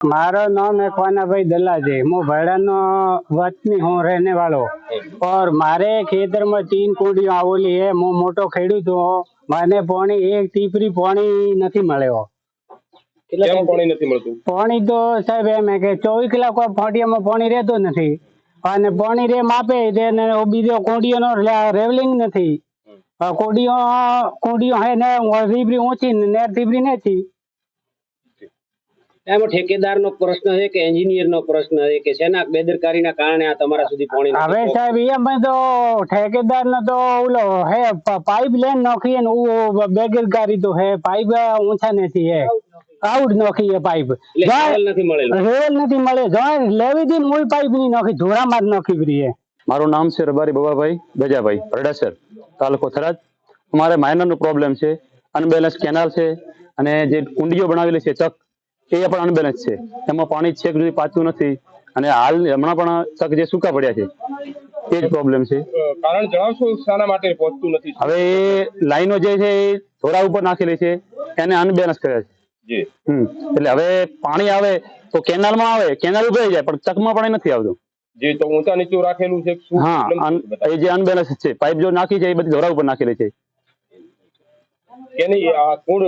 મારો નામ એકવાનાભાઈ દલાજી. હું ભાડાનો વતની હું રહેને વાળો ઓર મારે ખેતરમાં તીન કુંડીઓ આવેલી હે હું મોટો ખેડૂત હું. મને પાણી એક ટીપરી પાણી નથી મળ્યો. કેમ તો સાહેબ એમ કે ચોવીસ કલાક કોઈ ફોટિયામાં પાણી રહેતું નથી. અને પાણી રેમ આપે તેને બીજો કુંડીઓનો રેવલિંગ નથી. કુંડીઓ કુંડીઓ હે ને ટીપરી ઊંચી ને ટીપરી નથી એમાં ઠેકેદારનો પ્રશ્ન છે કે એન્જિનિયરનો પ્રશ્ન છે કે શેના બેદરકારીના કારણે આ તમારા સુધી પાણી નથી હવે સાહેબ એમાં તો ઠેકેદાર ને તો ઓલો હે પાઇપ લાઈન નોખી ને બેદરકારી તો હે પાઇપ ઊંચા નથી હે. આઉટ નોખી એ પાઇપ. નથી મળેલો. રેલ નથી મળે. જો લેવી દી મૂળ પાઇપની નોખી ધોળામાં જ નોખી પડી મારું નામ છે રબારી બબાભાઈ ગજાભાઈ પરડાસર તાલુકો થરાદ. અમારે માઇનરનો પ્રોબ્લેમ છે અનબેલેન્સ કેનાલ છે અને જે કુંડીઓ બનાવેલી છે ચક એ પણ અનબેલેન્સ છે. એમાં પાણી છેક સુધી પાતું નથી. અને હાલ હમણાં પણ તક જે સૂકા પડ્યા છે એ જ પ્રોબ્લેમ છે. કારણ જણાવશો શાના માટે પહોંચતું નથી. હવે એ લાઈનો જે છે એ થોડા ઉપર નાખેલી છે એને અનબેલેન્સ કર્યા છે. એટલે હવે પાણી આવે તો કેનાલમાં આવે કેનાલ ઉભરાઈ જાય પણ ચકમાં પાણી નથી આવતું. જે તો ઊંચા નીચું રાખેલું છે હા? એ જે અનબેલેન્સ છે પાઇપ જો નાખી છે એ બધી ધોરા ઉપર નાખેલી છે. કેની આ કોણ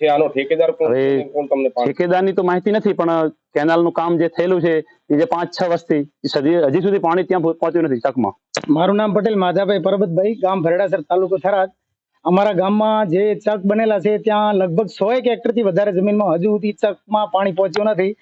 છે આનો ઠેકેદાર કોણ કોણ તમને ઠેકેદારની તો માહિતી નથી પણ કેનાલનું કામ જે થયેલું છે એ જે પાંચ છ વર્ષથી હજી સુધી પાણી ત્યાં પહોંચ્યું નથી ચકમાં મારું નામ પટેલ માધાભાઈ પરબતભાઈ ગામ ભરડાસર તાલુકો થરાદ. અમારા ગામમાં જે ચક બનેલા છે ત્યાં લગભગ સો એક હેક્ટરથી વધારે જમીનમાં હજુ સુધી ચકમાં પાણી પહોંચ્યું નથી.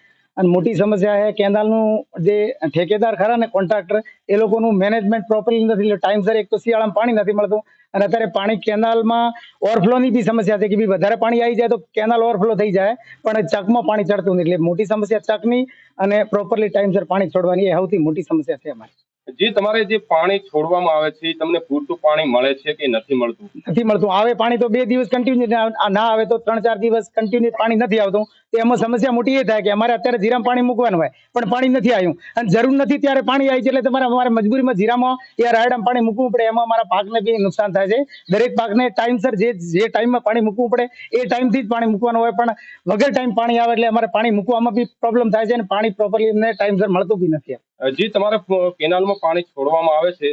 અને મોટી સમસ્યા છે કેનાલનું જે ઠેકેદાર ખરા ને કોન્ટ્રાક્ટર, એ લોકોનું મેનેજમેન્ટ પ્રોપરલી નથી. ટાઈમસર એક તો શિયાળામાં પાણી નથી મળતું અને અત્યારે પાણી કેનાલમાં ઓવરફ્લોની બી સમસ્યા છે કે ભાઈ વધારે પાણી આવી જાય તો કેનાલ ઓવરફ્લો થઈ જાય, પણ ચકમાં પાણી ચડતું નથી. એટલે મોટી સમસ્યા ચકની અને પ્રોપરલી ટાઈમસર પાણી છોડવાની એ સૌથી મોટી સમસ્યા છે અમારી. જે તમારે જે પાણી છોડવામાં આવે છે તમને પૂરતું પાણી મળે છે કે નથી મળતું? નથી મળતું. આવે પાણી તો બે દિવસ કન્ટિન્યુ ના આવે તો ત્રણ ચાર દિવસ કન્ટિન્યુ પાણી નથી આવતું. તો એમાં સમસ્યા મોટી એ થાય કે અમારે અત્યારે જીરામાં પાણી મૂકવાનું હોય, પણ પાણી નથી આવ્યું. અને જરૂર નથી ત્યારે પાણી આવી છે એટલે તમારે અમારે મજબૂરીમાં જીરામાં યા રાયડામાં પાણી મૂકવું પડે, એમાં અમારા પાકને બી નુકસાન થાય છે. દરેક પાકને ટાઈમસર જે જે ટાઈમમાં પાણી મૂકવું પડે, એ ટાઈમથી જ પાણી મૂકવાનું હોય. પણ વગર ટાઈમ પાણી આવે એટલે અમારે પાણી મૂકવામાં બી પ્રોબ્લેમ થાય છે અને પાણી પ્રોપરલી અમને ટાઈમસર મળતું બી નથી. જે તમારે કેનાલમાં પાણી છોડવામાં આવે છે,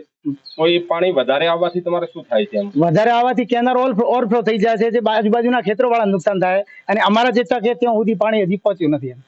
તો એ પાણી વધારે આવવાથી તમારે શું થાય છે વધારે આવવાથી કેનાલ ઓવરફ્લો થઈ જાય છે જે આજુબાજુના ખેતરો વાળા નુકસાન થાય, અને અમારા જેટલા ખેત ત્યાં સુધી પાણી હજી પહોંચ્યું નથી